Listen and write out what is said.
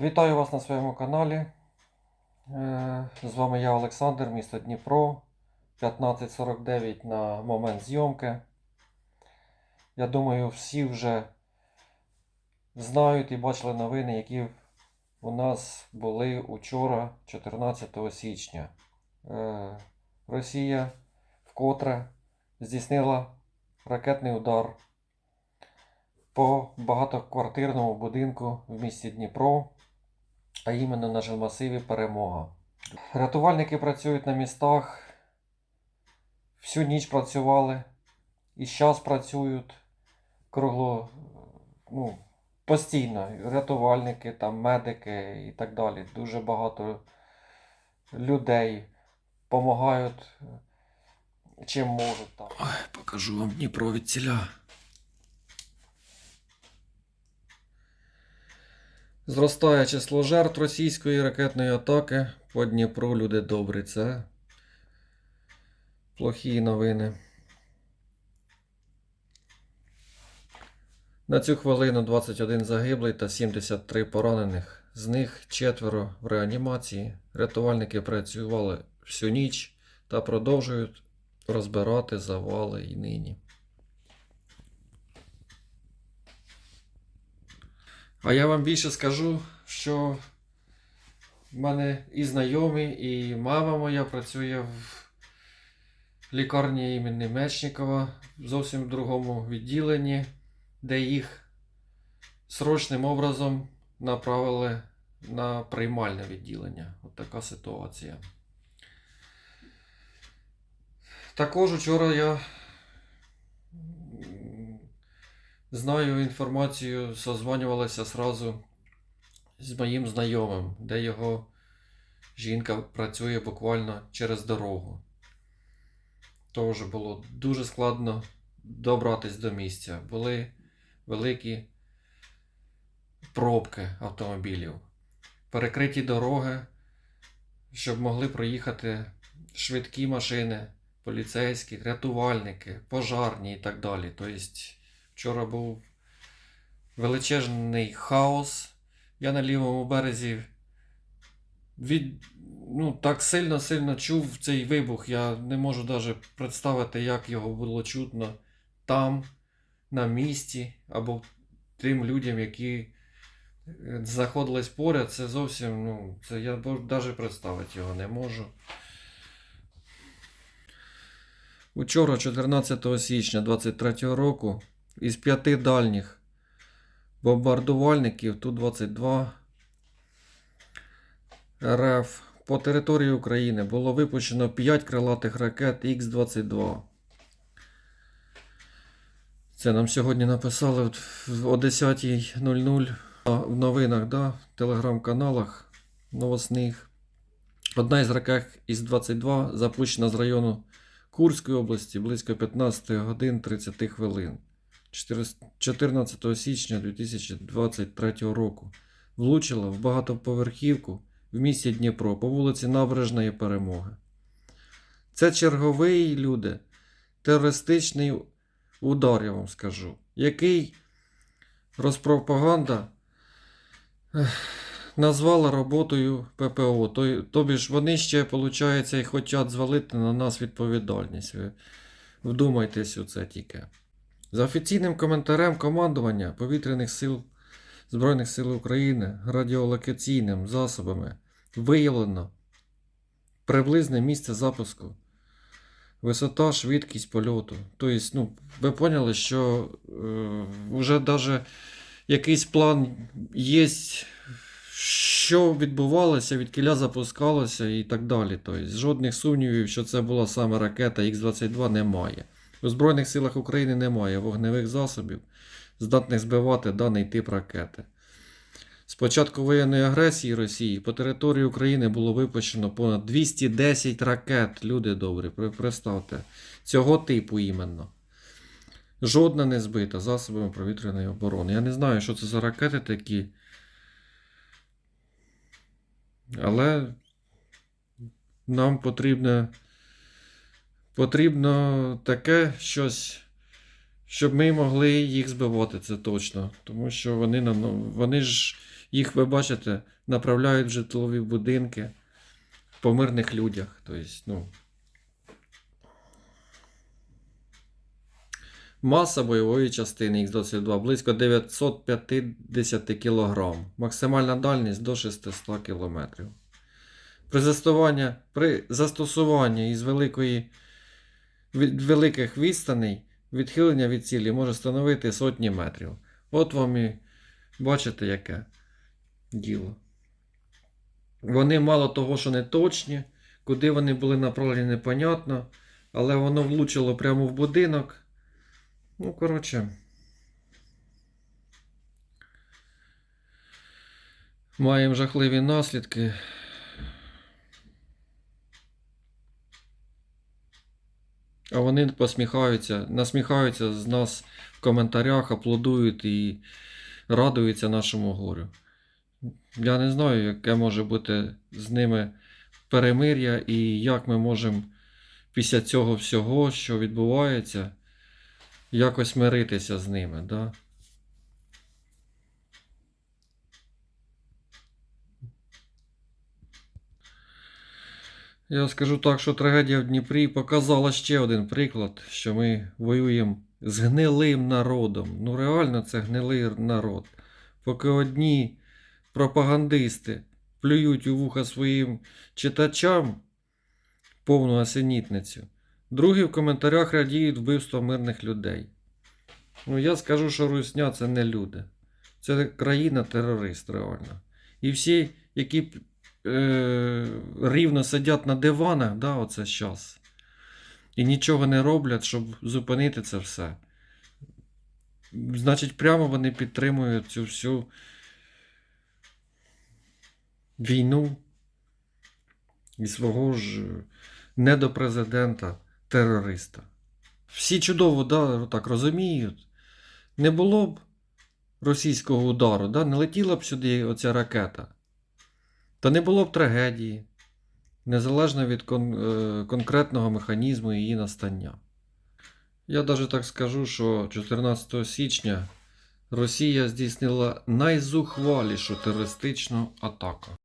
Вітаю вас на своєму каналі. Е, З вами я Олександр, місто Дніпро. 15.49 на момент зйомки. Я думаю, всі вже знають і бачили новини, які у нас були учора, 14 січня. Е, Росія вкотре здійснила ракетний удар по багатоквартирному будинку в місті Дніпро, а іменно на жилмасиві Перемога. Рятувальники працюють на містах, всю ніч працювали і зараз працюють кругло, ну, постійно. Рятувальники, там, медики і так далі. Дуже багато людей допомагають чим можуть. Там. Ой, покажу вам Дніпро від. Зростає число жертв російської ракетної атаки по Дніпру. Люди добрі. Це плохі новини. На цю хвилину 21 загиблий та 73 поранених. З них четверо в реанімації. Рятувальники працювали всю ніч та продовжують розбирати завали і нині. А я вам більше скажу, що в мене і знайомі, і мама моя працює в лікарні імені Мечникова в зовсім другому відділенні, де їх срочним образом направили на приймальне відділення. От така ситуація. Також вчора я знаю інформацію, созванювалася сразу з моїм знайомим, де його жінка працює буквально через дорогу. Тож було дуже складно добратись до місця. Були великі пробки автомобілів, перекриті дороги, щоб могли проїхати швидкі машини, поліцейські, рятувальники, пожарні і так далі. Тобто вчора був величезний хаос. Я на лівому березі від, ну, так сильно-сильно чув цей вибух. Я не можу навіть представити, як його було чутно там, на місці, або тим людям, які е, знаходились поряд. Це зовсім, ну, це я навіть представити його не можу. Учора, 14 січня 23 року, із п'яти дальніх бомбардувальників Ту-22 РФ по території України було випущено 5 крилатих ракет Х-22. Це нам сьогодні написали о 10.00 в новинах, да, в телеграм-каналах новосних. Одна із ракет Х-22 запущена з району Курської області близько 15 годин 30 хвилин 14 січня 2023 року. Влучила в багатоповерхівку в місті Дніпро по вулиці Набережної Перемоги. Це черговий люди, терористичний удар, я вам скажу, який розпропаганда назвала роботою ППО. Тобі ж вони ще, виходить, і хочуть звалити на нас відповідальність. Ви вдумайтесь у це тільки. За офіційним коментарем командування повітряних сил Збройних сил України радіолокаційним засобами виявлено приблизне місце запуску, висота, швидкість польоту. Тобто, ну, ви поняли, що е, вже навіть якийсь план є, що відбувалося, від кіля запускалося і так далі. Тобто, жодних сумнівів, що це була саме ракета Х-22, немає. У Збройних силах України немає вогневих засобів, здатних збивати даний тип ракети. З початку воєнної агресії Росії по території України було випущено понад 210 ракет. Люди добрі, представте, цього типу іменно. Жодна не збита засобами повітряної оборони. Я не знаю, що це за ракети такі. Але нам потрібно, потрібно таке щось, щоб ми могли їх збивати, це точно. Тому що вони, ну, вони ж Їх, ви бачите, направляють в житлові будинки по мирних людях. Тобто, ну, Маса бойової частини Х-22 близько 950 кг. Максимальна дальність до 600 км. При, застосуванні, при застосуванні із великої, від великих відстаней відхилення від цілі може становити сотні метрів. От вам і бачите, яке діло. Вони мало того, що не точні, куди вони були направлені, непонятно, але воно влучило прямо в будинок. Ну, коротше. Маємо жахливі наслідки. А вони посміхаються, насміхаються з нас в коментарях, аплодують і радуються нашому горю. Я не знаю, яке може бути з ними перемир'я і як ми можемо після цього всього, що відбувається, якось миритися з ними. Да? Я скажу так, що трагедія в Дніпрі показала ще один приклад, що ми воюємо з гнилим народом. Ну реально це гнилий народ. Поки одні пропагандисти плюють у вуха своїм читачам повну асенітницю, другі в коментарях радіють вбивство мирних людей. Ну я скажу, що Русня це не люди. Це країна-терорист реально. І всі, які е, рівно сидять на диванах, да, оце зараз, і нічого не роблять, щоб зупинити це все. Значить, прямо вони підтримують цю всю війну і свого ж недопрезидента терориста. Всі чудово да, так розуміють. Не було б російського удару, да, не летіла б сюди оця ракета. Та не було б трагедії, незалежно від кон- е, конкретного механізму її настання. Я навіть так скажу, що 14 січня Росія здійснила найзухвалішу терористичну атаку.